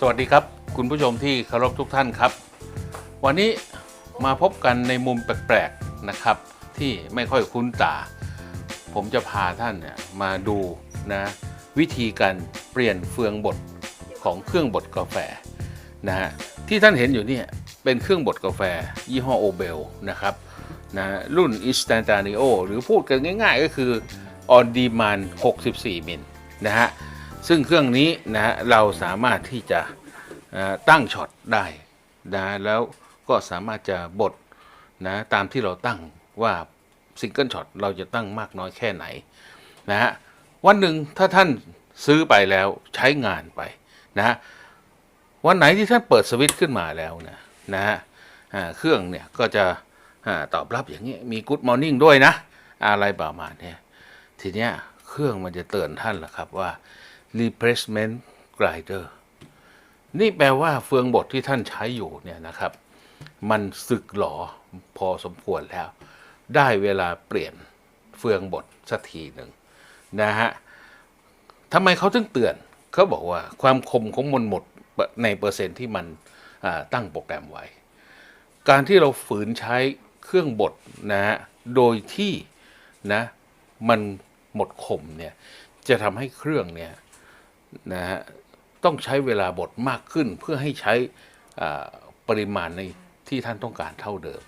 สวัสดีครับ คุณผู้ชมที่เคารพทุกท่านครับ วันนี้มาพบกันในมุมแปลกๆนะครับ ที่ไม่ค่อยคุ้นตา ผมจะพาท่านเนี่ยมาดูนะวิธีการเปลี่ยนเฟืองบดของเครื่องบดกาแฟนะฮะที่ท่านเห็นอยู่เนี่ยเป็นเครื่องบดกาแฟ ยี่ห้อโอเบลนะครับนะรุ่น Instantaneo หรือพูดกันง่ายๆก็คือ On Demand 64 มิลนะฮะ ซึ่งเครื่องนี้นะฮะเราสามารถที่จะตั้งช็อตได้นะแล้วก็สามารถจะบดนะตามที่เราตั้งว่าซิงเกิลช็อตเราจะตั้งมากน้อยแค่ไหนนะฮะวันหนึ่งถ้าท่านซื้อไปแล้วใช้งานไปนะฮะวันไหนที่ท่านเปิดสวิตช์ขึ้นมาแล้วนะนะฮะเครื่องเนี่ยก็จะตอบรับอย่างนี้มี Good Morning ด้วยนะ อะไรประมาณนี้ทีเนี้ยเครื่องมันจะเตือนท่านละครับว่า replacement grinder นี่แปลว่าเฟืองบดที่ท่านใช้อยู่เนี่ยนะครับ มันสึกหลอพอสมควรแล้ว ได้เวลาเปลี่ยนเฟืองบดสักทีหนึ่งนะฮะทำไมเขาถึงเตือนเขาบอกว่าความคมของมันหมดในเปอร์เซ็นต์ที่มันตั้งโปรแกรมไว้ การที่เราฝืนใช้เครื่องบดนะฮะโดยที่นะมันหมดคมเนี่ยจะทำให้เครื่องเนี่ย นะฮะต้องใช้เวลาบดมากขึ้นเพื่อให้ใช้ปริมาณในที่ท่านต้องการเท่าเดิม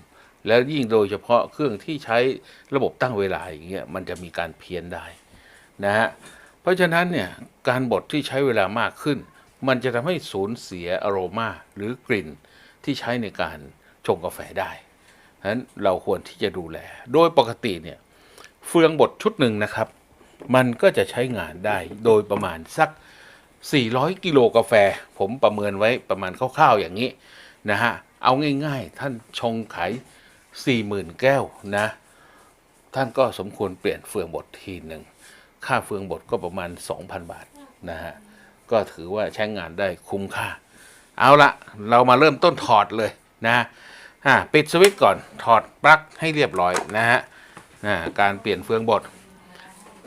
แล้วยิ่งโดยเฉพาะเครื่องที่ใช้ระบบตั้งเวลาอย่างเงี้ยมันจะมีการเพี้ยนได้นะฮะเพราะฉะนั้นเนี่ยการบดที่ใช้เวลามากขึ้น มันจะทำให้สูญเสียอโรมาหรือกลิ่นที่ใช้ในการชงกาแฟได้ฉะนั้นเราควรที่จะดูแล โดยปกติเนี่ยเฟืองบดชุดหนึ่งนะครับ มันก็จะใช้งานได้โดยประมาณสัก 400 กิโลกาแฟ ผมประเมินไว้ประมาณคร่าวๆอย่างนี้นะฮะ เอาง่ายๆ ท่านชงขาย 40,000 แก้วนะ ท่านก็สมควรเปลี่ยนเฟืองบดทีหนึ่ง ค่าเฟืองบดก็ประมาณ 2,000 บาทนะฮะ ก็ถือว่าใช้งานได้คุ้มค่า เอาละเรามาเริ่มต้นถอดเลยนะอ่าปิดสวิตช์ก่อนถอดปลั๊กให้เรียบร้อยนะฮะการเปลี่ยนเฟืองบด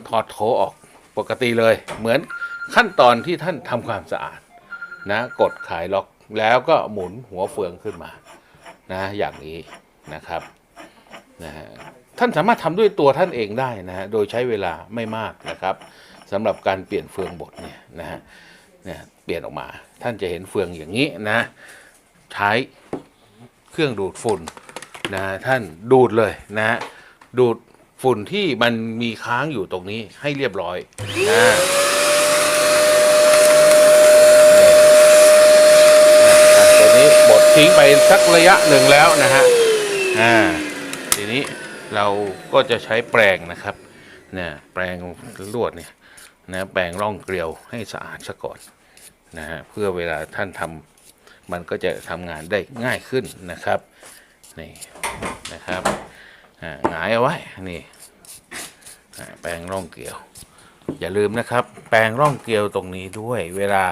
ถอดโถออกปกติเลยเหมือน ขั้นตอนที่ท่านทำความสะอาดนะกดขายล็อกแล้วก็หมุนหัวเฟืองขึ้นมานะอย่างนี้นะครับนะฮะท่านสามารถทำด้วยตัวท่านเองได้นะฮะโดยใช้เวลาไม่มากนะครับสำหรับการเปลี่ยนเฟืองบดเนี่ยนะฮะเนี่ยเปลี่ยนออกมาท่านจะเห็นเฟืองอย่างนี้นะใช้เครื่องดูดฝุ่นนะท่านดูดเลยนะฮะดูดฝุ่นที่มันมีค้างอยู่ตรงนี้ให้เรียบร้อยนะตัวนี้บด ทิ้งไปสักระยะหนึ่งแล้วนะฮะอ่าทีนี้เราก็จะใช้แปรงนะครับเนี่ยแปรงลวดเนี่ยนะแปรงร่องเกลียวให้สะอาดซะก่อนนะฮะเพื่อเวลาท่านทำมันก็จะทำงานได้ง่ายขึ้นนะครับนี่นะครับอ่าหงายเอาไว้นี่แปรงร่องเกลียว อย่าลืมนะครับ แปรงร่องเกลียวตรงนี้ด้วย เวลา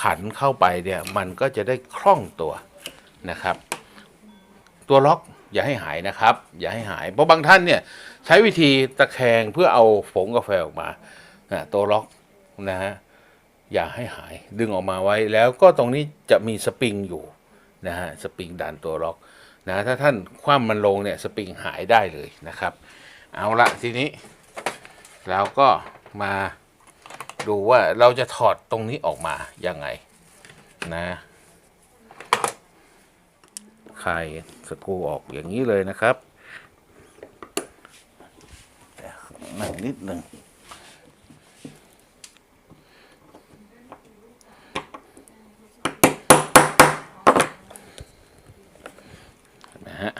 ขันเข้าไปเนี่ยมันก็จะได้คล่องตัว นะครับ ตัวล็อกอย่าให้หายนะครับ อย่าให้หาย เพราะบางท่านเนี่ยใช้วิธีตะแคงเพื่อเอาผงกาแฟออกมาตัวล็อกนะฮะอย่าให้หายดึงออกมาไว้แล้วก็ตรงนี้จะมีสปริงอยู่นะฮะสปริงดันตัวล็อกนะถ้าท่านคว่ำมันลงเนี่ยสปริงหายได้เลยนะครับ เอาละทีนี้เราก็มาดูว่าเราจะถอดตรงนี้ออกมายังไงนะ คลายสกูออกอย่างนี้เลยนะครับหนึ่งนิดหนึ่งนะฮะ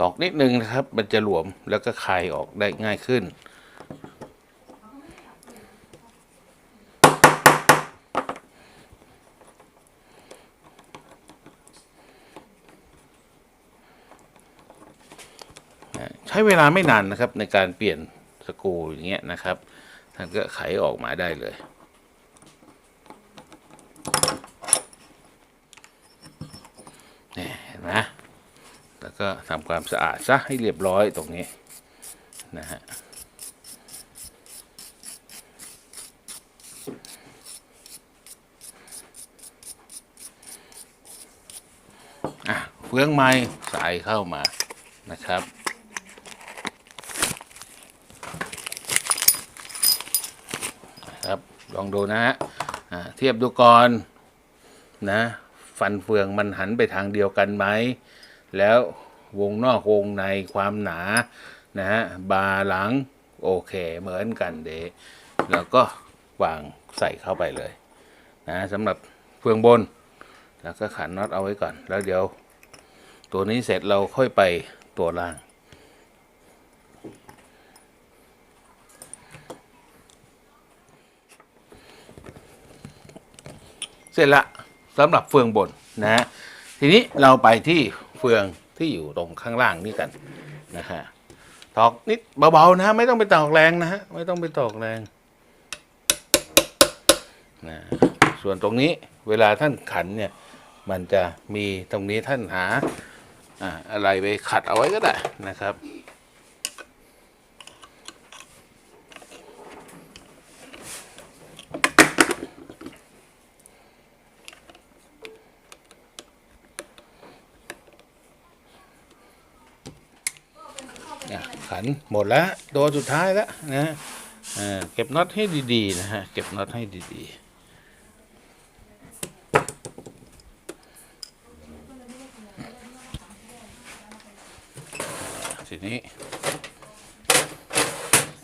ตอกนิดนึงนะครับ มันจะหลวมแล้วก็คลายออกได้ง่ายขึ้น ใช้เวลาไม่นานนะครับ ในการเปลี่ยนสกูอย่างเงี้ยนะครับ ท่านก็ไขออกมาได้เลย นี่เห็นไหมแล้วก็ทำความสะอาดซะให้เรียบร้อยตรงนี้นะฮะเฟืองไม้ใส่เข้ามานะครับ ลองดูนะฮะเทียบดูก่อนนะ ฟันเฟืองมันหันไปทางเดียวกันไหม แล้ววงนอกวงในความหนานะฮะบาหลังโอเคเหมือนกันเดะแล้วก็วางใส่เข้าไปเลยนะสำหรับเฟืองบน แล้วก็ขันน็อตเอาไว้ก่อน แล้วเดี๋ยว ตัวนี้เสร็จเราค่อยไปตัวล่าง เสร็จละสำหรับเฟืองบนนะฮะทีนี้เราไปที่เฟืองที่อยู่ตรงข้างล่างนี่กันนะฮะตอกนิดเบาๆนะฮะไม่ต้องไปตอกแรงนะฮะไม่ต้องไปตอกแรงนะส่วนตรงนี้เวลาท่านขันเนี่ยมันจะมีตรงนี้ท่านหาอะไรไปขัดเอาไว้ก็ได้นะครับ อะ ขันหมดแล้วตัวสุดท้ายแล้วนะเก็บน็อตให้ดีๆนะฮะเก็บน็อตให้ดีๆทีนี้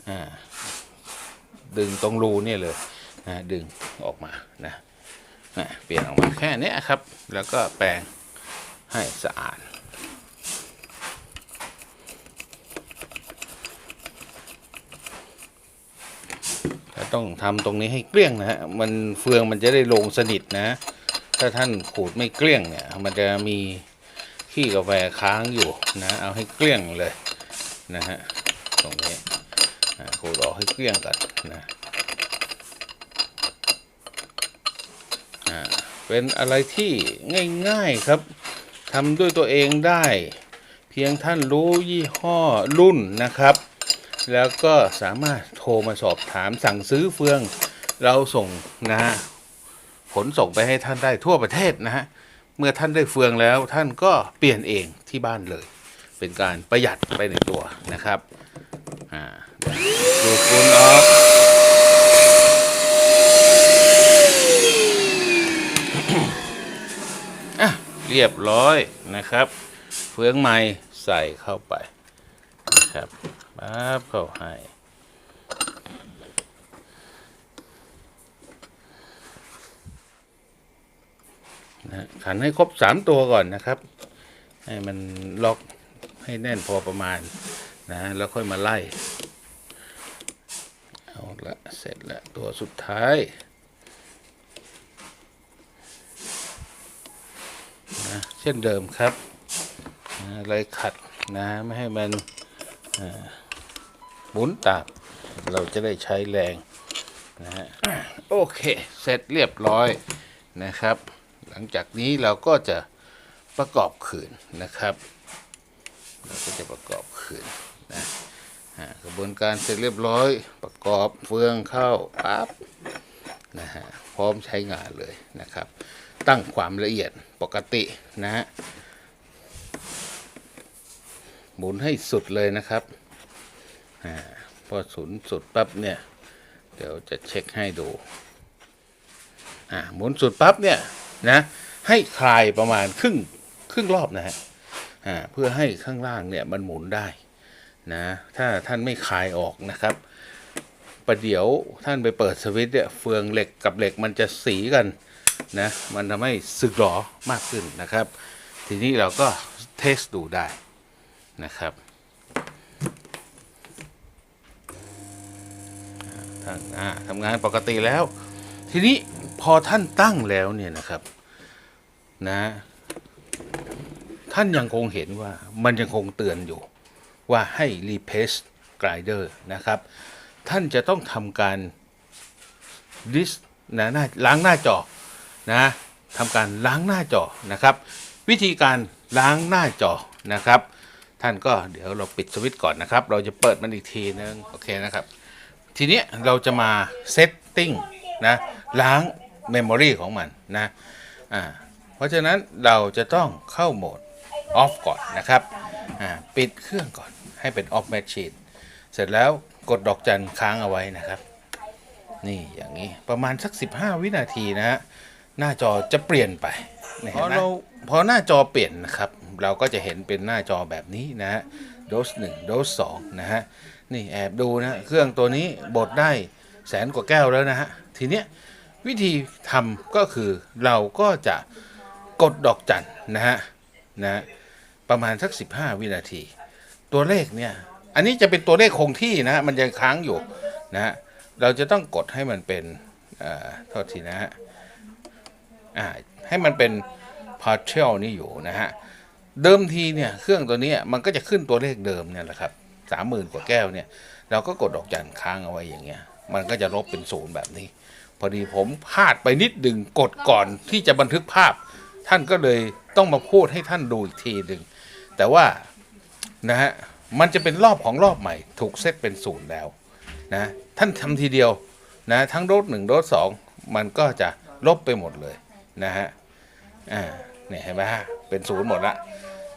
อ่าดึงตรงรูเนี่ยเลยนะดึงออกมานะนะเปลี่ยนออกมาแค่นี้ครับ แล้วก็แปรงให้สะอาด ต้องทำตรงนี้ให้เกลี้ยงนะฮะมันเฟืองมันจะได้ลงสนิทนะ ถ้าท่านขูดไม่เกลี้ยงเนี่ยมันจะมีขี้กาแฟค้างอยู่นะเอาให้เกลี้ยงเลยนะฮะตรงนี้ขูดออกให้เกลี้ยงก่อนนะเป็นอะไรที่ง่ายๆครับทำด้วยตัวเองได้ เพียงท่านรู้ยี่ห้อรุ่นนะครับ แล้วก็สามารถโทรมาสอบถามสั่งซื้อเฟือง เราส่งนะฮะขนส่งไปให้ท่านได้ทั่วประเทศนะฮะ เมื่อท่านได้เฟืองแล้วท่านก็เปลี่ยนเองที่บ้านเลย เป็นการประหยัดไปในตัวนะครับอ่าดูดฝุ่นออกอะเรียบร้อยนะครับ เฟืองใหม่ใส่เข้าไปนะครับ ปั๊บเข้าให้นะขันให้ครบสามตัวก่อนนะครับ ให้มันล็อกให้แน่นพอประมาณนะแล้วค่อยมาไล่เอาละเสร็จแล้วตัวสุดท้ายนะเช่นเดิมครับนะเลยขัดนะไม่ให้มันอ่อ หมุนตาม เราจะได้ใช้แรงนะฮะโอเค เสร็จเรียบร้อยนะครับ หลังจากนี้เราก็จะประกอบขืนนะครับ เราก็จะประกอบขืนนะกระบวนการเสร็จเรียบร้อย ประกอบเฟืองเข้าปั๊บนะฮะพร้อมใช้งานเลยนะครับ ตั้งความละเอียดปกตินะฮะหมุนให้สุดเลยนะครับ อาพอสุนสุดปั๊บเนี่ย เดี๋ยวจะเช็คให้ดู อ่าหมุนสุดปั๊บเนี่ยนะให้คลายประมาณครึ่งครึ่งรอบนะฮะอ่าเพื่อให้ข้างล่างเนี่ยมันหมุนได้นะถ้าท่านไม่คลายออกนะครับประเดี๋ยวท่านไปเปิดสวิตช์เนี่ยเฟืองเหล็กกับเหล็กมันจะสีกันนะมันทำให้สึกหรอมากขึ้นนะครับ ทีนี้เราก็เทสดูได้นะครับอ่า ท่านทำงานปกติแล้ว ทีนี้พอท่านตั้งแล้วเนี่ยนะครับนะ ท่านยังคงเห็นว่ามันยังคงเตือนอยู่ว่าให้ replace glider นะครับ ท่านจะต้องทำการ dis นะหน้าล้างหน้าจอนะทำการล้างหน้าจอนะครับ วิธีการล้างหน้าจอนะครับ ท่านก็เดี๋ยวเราปิดสวิตช์ก่อนนะครับ เราจะเปิดมันอีกทีนึงโอเคนะครับ ทีเนี้ยเราจะมาเซตติ้งนะล้างเมมโมรีของมันนะอ่าเพราะฉะนั้นเราจะต้องเข้าโหมดออฟก่อนนะครับอ่าปิดเครื่องก่อนให้เป็นออฟแมชชีนเสร็จแล้วกดดอกจันค้างเอาไว้นะครับ นี่อย่างนี้ประมาณสัก 15 วินาทีนะฮะหน้าจอจะเปลี่ยนไปนี่พเห็อนไหมเราพอหน้าจอเปลี่ยนนะครับ เราก็จะเห็นเป็นหน้าจอแบบนี้นะฮะโดสหนึ่งโดสสองนะฮะ นี่แอบดูนะเครื่องตัวนี้บดได้แสนกว่าแก้วแล้วนะฮะทีเนี้ยวิธีทำก็คือเราก็จะกดดอกจันนะฮะนะประมาณสัก 15 วินาที ตัวเลขเนี่ยอันนี้จะเป็นตัวเลขคงที่นะมันยังค้างอยู่นะฮะเราจะต้องกดให้มันเป็นเอ่อโทษทีนะฮะอ่าให้มันเป็น partial นี่อยู่นะฮะเดิมทีเนี่ยเครื่องตัวนี้มันก็จะขึ้นตัวเลขเดิมเนี่ยแหละครับ สามหมื่นกว่าแก้วเนี่ย เราก็กดดอกจันค้างเอาไว้อย่างเงี้ย มันก็จะลบเป็นศูนย์แบบนี้ พอดีผมพลาดไปนิดดึงกดก่อนที่จะบันทึกภาพ ท่านก็เลยต้องมาพูดให้ท่านดูอีกทีหนึ่งแต่ว่านะฮะมันจะเป็นรอบของรอบใหม่ ถูกเซตเป็นศูนย์แล้วนะท่านทำทีเดียวนะทั้งโดสหนึ่งโดสสองมันก็จะลบไปหมดเลยนะฮะอ่าเนี่ยเห็นไหมฮะเป็นศูนย์หมดละ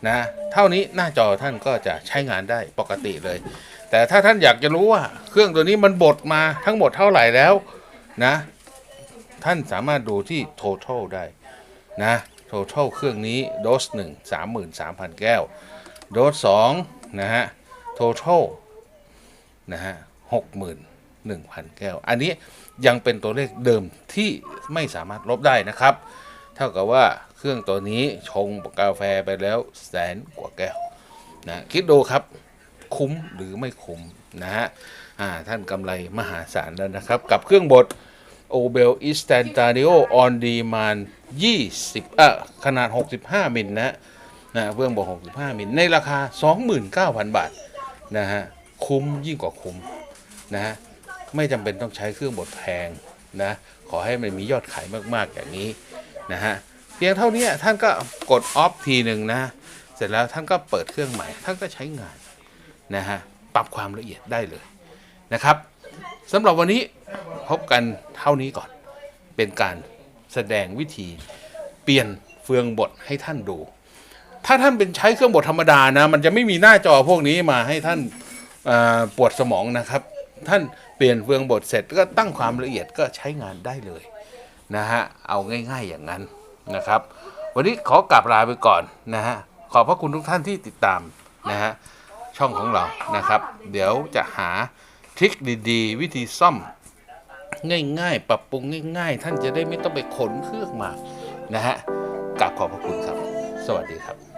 นะเท่านี้หน้าจอท่านก็จะใช้งานได้ปกติเลย แต่ถ้าท่านอยากจะรู้ว่าเครื่องตัวนี้มันบดมาทั้งหมดเท่าไหร่แล้วนะ ท่านสามารถดูที่ total ได้นะ total เครื่องนี้โดสหนึ่งสามหมื่นสามพันแก้ว โดสสองนะฮะ total นะฮะหกหมื่นหนึ่งพันแก้ว อันนี้ยังเป็นตัวเลขเดิมที่ไม่สามารถลบได้นะครับ ท่ากับว่าเครื่องตัวนี้ชงกาแฟไปแล้วแสนกว่าแก้วนะคิดดูครับคุ้มหรือไม่คุ้มนะฮะท่านกำไรมหาศาลแล้วนะครับ กับเครื่องบด o b e l i s t a n t a d i o on demand 20เอ่อขนาด 65 มิลนะฮะนะเครื่องบด65 มิลในราคา 29,000 บาทนะฮะคุ้มยิ่งกว่าคุ้มนะฮะไม่จำเป็นต้องใช้เครื่องบดแพงนะขอให้มันมียอดขายมากๆอย่างนี้ นะฮะเพียงเท่านี้ท่านก็กดออฟทีหนึ่งนะเสร็จแล้วท่านก็เปิดเครื่องใหม่ ท่านก็ใช้งานนะฮะปรับความละเอียดได้เลยนะครับสำหรับวันนี้พบกันเท่านี้ก่อนเป็นการแสดงวิธีเปลี่ยนเฟืองบดให้ท่านดู ถ้าท่านเป็นใช้เครื่องบดธรรมดานะ มันจะไม่มีหน้าจอพวกนี้มาให้ท่านปวดสมองนะครับ ท่านเปลี่ยนเฟืองบดเสร็จก็ตั้งความละเอียดก็ใช้งานได้เลย นะฮะเอาง่าย ๆอย่างนั้นนะครับ วันนี้ขอกลับลาไปก่อนนะฮะขอบพระคุณทุกท่านที่ติดตามนะฮะช่องของเรานะครับ เดี๋ยวจะหาทริคดีๆ วิธีซ่อมง่าย ๆ ปรับปรุงง่าย ๆ ท่านจะได้ไม่ต้องไปขนเครื่องมานะฮะกลับขอบพระคุณครับ สวัสดีครับ